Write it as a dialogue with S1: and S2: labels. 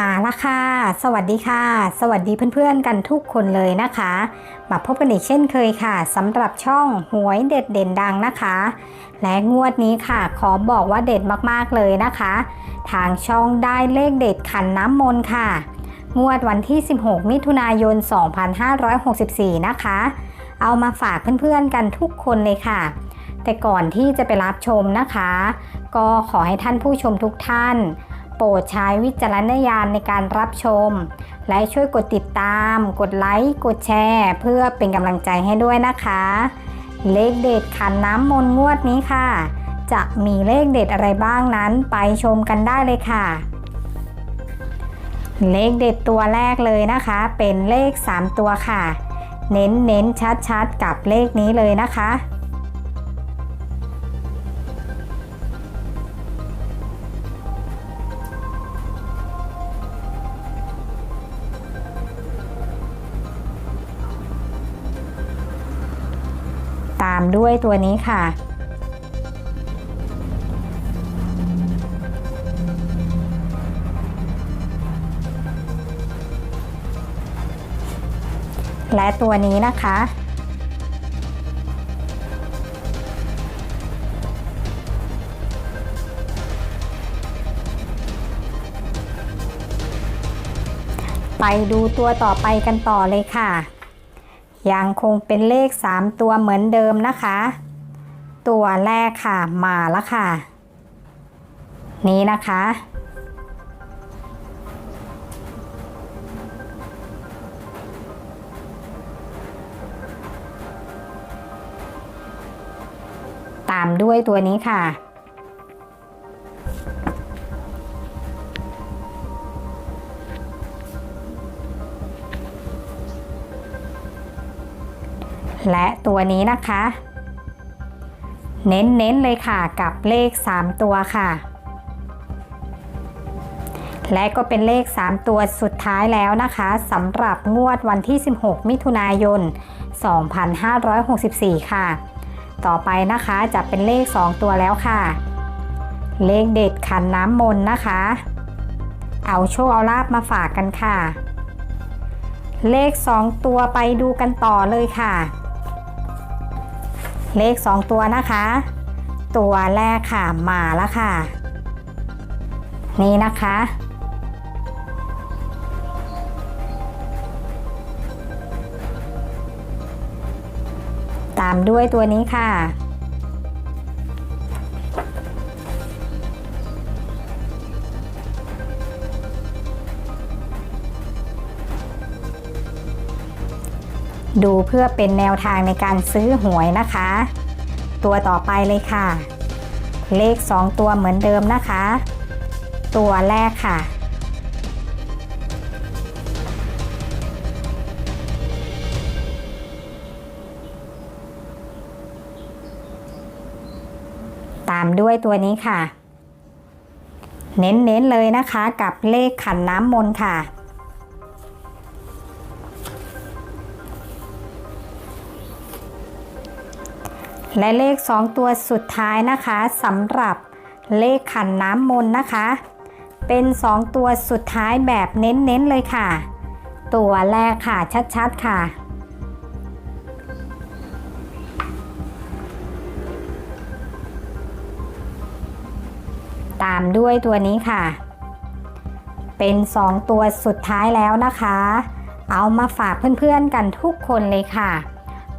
S1: มาละค่ะ สวัสดีค่ะ สวัสดีเพื่อนๆกันทุกคนเลยนะคะ มาพบกันอีกเช่นเคยค่ะสำหรับช่องหวยเด็ดเด่นดังนะคะ และงวดนี้ค่ะ ขอบอกว่าเด็ดมากๆเลยนะคะ ทางช่องได้เลขเด็ดขันน้ำมนต์ค่ะ งวดวันที่ 16 มิถุนายน 2564 นะคะ เอามาฝากเพื่อนๆกันทุกคนเลยค่ะแต่ก่อนที่จะไปรับชมนะคะ ก็ขอให้ท่านผู้ชมทุกท่าน ปรดใช้วิจารณญาณในการรับชม และช่วยกดติดตาม กดไลค์ กดแชร์ เพื่อเป็นกำลังใจให้ด้วยนะคะ เลขเด็ดขันน้ำมนต์งวดนี้ค่ะ จะมีเลขเด็ดอะไรบ้างนั้นไปชมกันได้เลยค่ะ เลขเด็ดตัวแรกเลยนะคะ เป็นเลข 3 ตัวค่ะ เน้นเน้นชัดชัดๆกับเลขนี้เลยนะคะ ตามด้วยตัวนี้ค่ะ และตัวนี้นะคะไปดูตัวต่อไปกันต่อเลยค่ะ ยังคงเป็นเลข 3 ตัวเหมือนเดิมนะคะ ตัวแรกค่ะมาแล้วค่ะ นี้นะคะ ตามด้วยตัวนี้ค่ะ และตัวนี้นะคะ เน้นๆเลยค่ะกับเลข 3 ตัวค่ะ และก็เป็นเลข 3 ตัวสุดท้ายแล้วนะคะสำหรับงวดวันที่ 16 มิถุนายน 2564 ค่ะ ต่อไปนะคะจะเป็นเลข 2 ตัวแล้วค่ะ เลขเด็ดขันน้ำมนต์นะคะ เอาโชคเอาลาบมาฝากกันค่ะเลข 2 ตัวไปดูกันต่อเลยค่ะ เลข 2 ตัวนะคะ ตัวแรกค่ะมาแล้วค่ะ นี่นะคะ ตามด้วยตัวนี้ค่ะ ดูเพื่อเป็นแนวทางในการซื้อหวยนะคะ ตัวต่อไปเลยค่ะ เลข 2 ตัวเหมือนเดิมนะคะ ตัวแรกค่ะ ตามด้วยตัวนี้ค่ะ เน้นๆเลยนะคะกับเลขขันน้ำมนต์ค่ะ และเลข 2 ตัวสุดท้ายนะคะสำหรับเลขขันน้ำมนต์นะคะ เป็น 2 ตัวสุดท้ายแบบเน้นๆเลยค่ะ ตัวแรกค่ะชัดๆค่ะ ตามด้วยตัวนี้ค่ะ เป็น 2 ตัวสุดท้ายแล้วนะคะ เอามาฝากเพื่อนๆกันทุกคนเลยค่ะ